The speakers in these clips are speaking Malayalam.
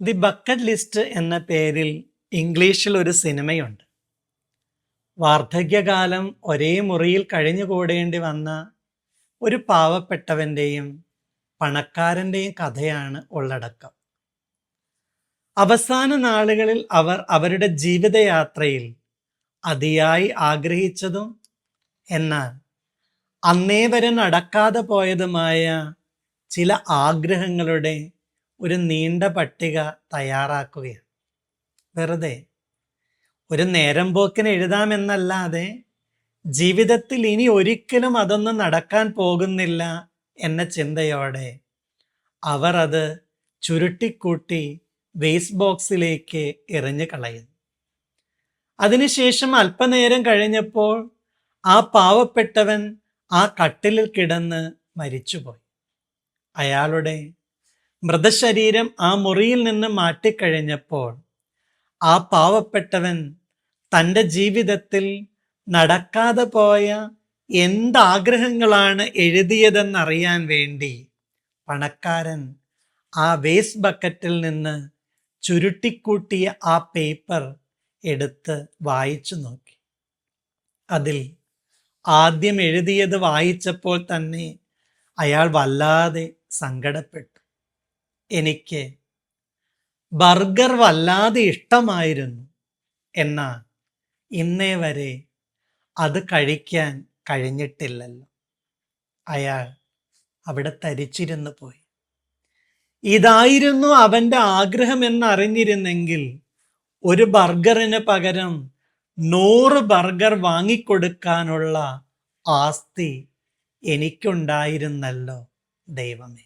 ദി ബക്കറ്റ് ലിസ്റ്റ് എന്ന പേരിൽ ഇംഗ്ലീഷിൽ ഒരു സിനിമയുണ്ട്. വാർദ്ധക്യകാലം ഒരേ മുറിയിൽ കഴിഞ്ഞുകൂടേണ്ടി വന്ന ഒരു പാവപ്പെട്ടവന്റെയും പണക്കാരന്റെയും കഥയാണ് ഉള്ളടക്കം. അവസാന നാളുകളിൽ അവർ അവരുടെ ജീവിതയാത്രയിൽ അതിയായി ആഗ്രഹിച്ചതും എന്നാൽ അന്നേ വരെ നടക്കാതെ പോയതുമായ ചില ആഗ്രഹങ്ങളുടെ ഒരു നീണ്ട പട്ടിക തയ്യാറാക്കുകയാണ്. വെറുതെ. ഒരു നേരം പോക്കിന് എഴുതാമെന്നല്ലാതെ ജീവിതത്തിൽ ഇനി ഒരിക്കലും അതൊന്നും നടക്കാൻ പോകുന്നില്ല എന്ന ചിന്തയോടെ അവർ അത് ചുരുട്ടിക്കൂട്ടി വേസ്റ്റ് ബോക്സിലേക്ക് എറിഞ്ഞു കളയുന്നു. അതിനുശേഷം അല്പനേരം കഴിഞ്ഞപ്പോൾ ആ പാവപ്പെട്ടവൻ ആ കട്ടിലിൽ കിടന്ന് മരിച്ചുപോയി. അയാളുടെ മൃതശരീരം ആ മുറിയിൽ നിന്ന് മാറ്റിക്കഴിഞ്ഞപ്പോൾ ആ പാവപ്പെട്ടവൻ തന്റെ ജീവിതത്തിൽ നടക്കാതെ പോയ എന്താഗ്രഹങ്ങളാണ് എഴുതിയതെന്നറിയാൻ വേണ്ടി പണക്കാരൻ ആ വേസ്റ്റ് ബക്കറ്റിൽ നിന്ന് ചുരുട്ടിക്കൂട്ടിയ ആ പേപ്പർ എടുത്ത് വായിച്ചു നോക്കി. അതിൽ ആദ്യം എഴുതിയത് വായിച്ചപ്പോൾ തന്നെ അയാൾ വല്ലാതെ സങ്കടപ്പെട്ടു. എനിക്ക് ബർഗർ വല്ലാതെ ഇഷ്ടമായിരുന്നു എന്നാൽ ഇന്നേ വരെ അത് കഴിക്കാൻ കഴിഞ്ഞിട്ടില്ലല്ലോ. അയാൾ അവിടെ തരിച്ചിരുന്നു പോയി. ഇതായിരുന്നു അവന്റെ ആഗ്രഹം എന്നറിഞ്ഞിരുന്നെങ്കിൽ ഒരു ബർഗറിന് പകരം നൂറ് ബർഗർ വാങ്ങിക്കൊടുക്കാനുള്ള ആസ്തി എനിക്കുണ്ടായിരുന്നല്ലോ ദൈവമേ.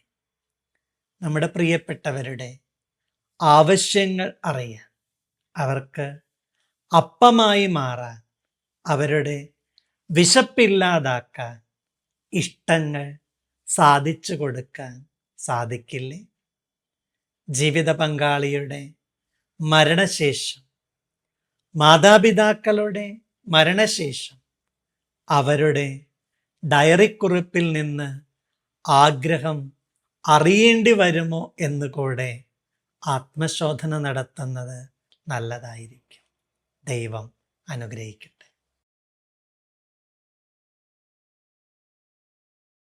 നമ്മുടെ പ്രിയപ്പെട്ടവരുടെ ആവശ്യങ്ങൾ അറിയാൻ അവർക്ക് അപ്പമായി മാറാൻ അവരുടെ വിശപ്പില്ലാതാക്കാൻ ഇഷ്ടങ്ങൾ സാധിച്ചു കൊടുക്കാൻ സാധിക്കില്ലേ? ജീവിത പങ്കാളിയുടെ മരണശേഷം മാതാപിതാക്കളുടെ മരണശേഷം അവരുടെ ഡയറിക്കുറിപ്പിൽ നിന്ന് ആഗ്രഹം അറിയേണ്ടി വരുമോ എന്ന് കൂടെ ആത്മശോധന നടത്തുന്നത് നല്ലതായിരിക്കും. ദൈവം അനുഗ്രഹിക്കും